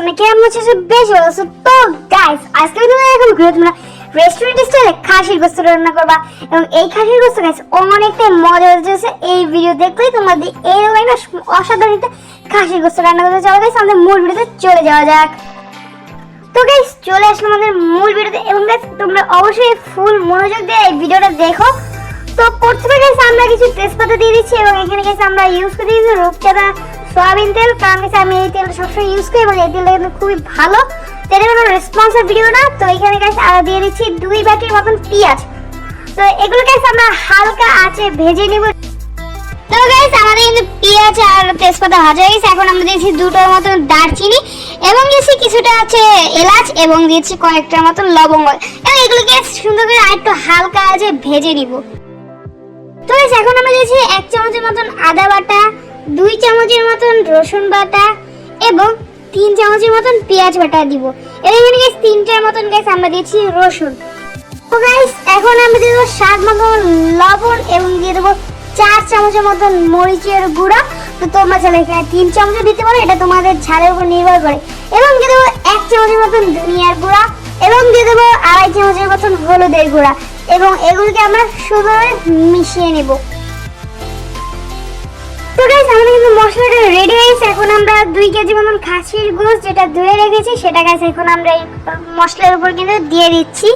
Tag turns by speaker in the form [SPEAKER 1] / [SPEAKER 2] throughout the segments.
[SPEAKER 1] আছো তো গাইস আজকে আমি এখন ঘুরে তোমরা রেস্টুরেন্ট স্টাইলে খাসির গোস্ত রান্না করবা এবং এই খাসির গোস্ত গাইস অনেকটাই মজা হচ্ছে এই ভিডিও দেখলেই তোমাদের অসাধারণ খাসির গোস্ত রান্না করতে চলো গাইস আমাদের মূল ভিডিওতে চলে যাওয়া যাক। তো গাইস চলে আমাদের মূল ভিডিওতে এবং গাইস তোমরা অবশ্যই ফুল মনোযোগ দিয়ে এই ভিডিওটা দেখো। তো, প্রথমে গাইস আমরা কিছু তেজপাতা দিয়ে দিচ্ছি এবং এখানে গাইস আমরা ইউজ করে দিয়েছি রূপচাঁদা সয়াবিন তেল কারণ গাইস আমি এই তেলটা সবসময় ইউজ করি এবং এই তেলটা কিন্তু খুবই ভালো। তো এটা কোনো রেসপন্সার ভিডিও না তো এখানে গাইস আরও দিয়ে দিচ্ছি দুই বাটির মতন পেঁয়াজ। তো এগুলো গাইস আমরা হালকা আঁচে ভেজে নিব। তো গাইস আমাদের কিন্তু পেঁয়াজ আর তেজপাতা ভাজা হয়ে গেছে। এখন আমরা দিয়েছি দুটোর মতন দারচিনি এবং দিয়েছি কিছুটা আছে এলাচ এবং দিয়েছি কয়েকটার মতন লবঙ্গ। এবং এগুলোকে সুন্দর করে আরেকটু হালকা আছে ভেজে নিব। তো guys, এখন আমরা দিয়েছি এক চামচের মতন আদা বাটা দুই চামচের মতন রসুন বাটা এবং তিন চামচের মতন পেঁয়াজ বাটা দিব। এখানে গাইস তিনটার মতন গ্যাস আমরা দিয়েছি রসুন। তো গাইস এখন আমরা দিয়ে দেবো স্বাদ মতন লবণ এবং দিয়ে দেবো চার চামচের মতন মরিচের গুঁড়া। তো তোমরা চাইলে এখানে তিন চামচও দিতে পারো, এটা তোমাদের ঝালের উপর নির্ভর করে। এবং দিয়ে দেবো এক চামচের মতন ধনিয়ার গুঁড়া এবং দিয়ে দেবো আড়াই চামচের মতন হলুদের গুঁড়া। এবং এগুলোকে আমরা সুন্দরভাবে মিশিয়ে নেব। তো গাইস আমাদের কিন্তু মশলাটা রেডি হয়ে গেছে। এখন আমরা দুই মতন খাসির যেটা ধুয়ে রেখেছি, সেটা এখন আমরা এই মশলার কিন্তু দিয়ে দিচ্ছি।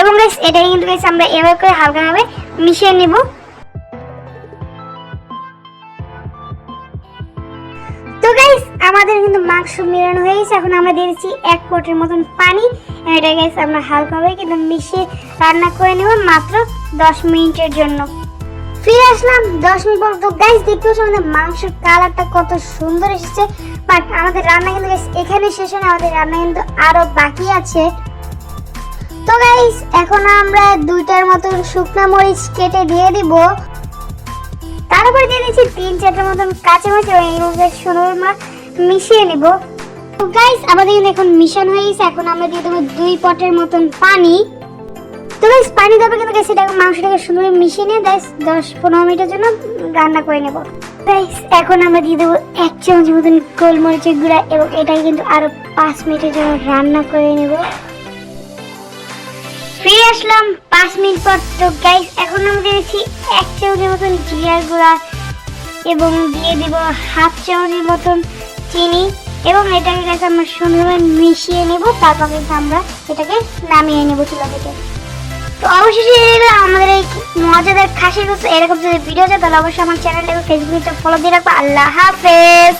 [SPEAKER 1] এবং কিন্তু আমরা করে হালকাভাবে মিশিয়ে তো গাইস আমাদের কিন্তু মাংস মিলানো হয়ে গেছে। এখন আমরা দিয়ে দিচ্ছি এক পটের মতন পানি। এটা গাইস আমরা হালকাভাবে কিন্তু মিশিয়ে রান্না করে নেব মাত্র দশ মিনিটের জন্য। ফিরে আসলাম। দশ মিনিট পর তো গাইস দেখতে পাচ্ছ আমাদের মাংসের কালারটা কত সুন্দর এসেছে। বাট আমাদের রান্না কিন্তু guys, এখানে শেষ হয় আমাদের রান্না কিন্তু আরও বাকি আছে। তো গাইস এখন আমরা দুইটার মতন শুকনো মরিচ কেটে দিয়ে দিব। তারপর দিয়ে দিচ্ছি তিন চারটার মতন কাঁচা মরিচ এবং এইগুলোকে সুন্দর মিশিয়ে নিব। তো গাইস আমাদের কিন্তু এখন মিশন হয়ে গেছে, এখন আমরা দিয়ে দেবো দুই পটের মতন পানি। তো গাইস পানি দেবো কিন্তু গাইস এটাকে মাংসটাকে সুন্দর মিশিয়ে নিয়ে গাইস দশ পনেরো মিনিটের জন্য রান্না করে নেব। গাইস এখন আমরা দিয়ে দেবো এক চামচ মতন গোলমরিচের গুঁড়া এবং এটাকে কিন্তু আরও পাঁচ মিনিটের জন্য রান্না করে নেব। ফিরে আসলাম পাঁচ মিনিট পর। তো গাইস এখন আমরা দিয়েছি এক চামচের মতন জিরার গুঁড়া এবং দিয়ে দিব হাফ চামচের মতন চিনি এবং এটাকে গাইস আমরা সুন্দরভাবে মিশিয়ে নেব। তারপর কিন্তু আমরা এটাকে নামিয়ে নেব চুলা থেকে। তো অবশেষে এগুলো আমাদের এই মজাদার খাসির এরকম যদি ভিডিও যায় তাহলে অবশ্যই আমার চ্যানেলটাকে ফেসবুকে ফলো দিয়ে রাখব। আল্লাহ হাফেজ!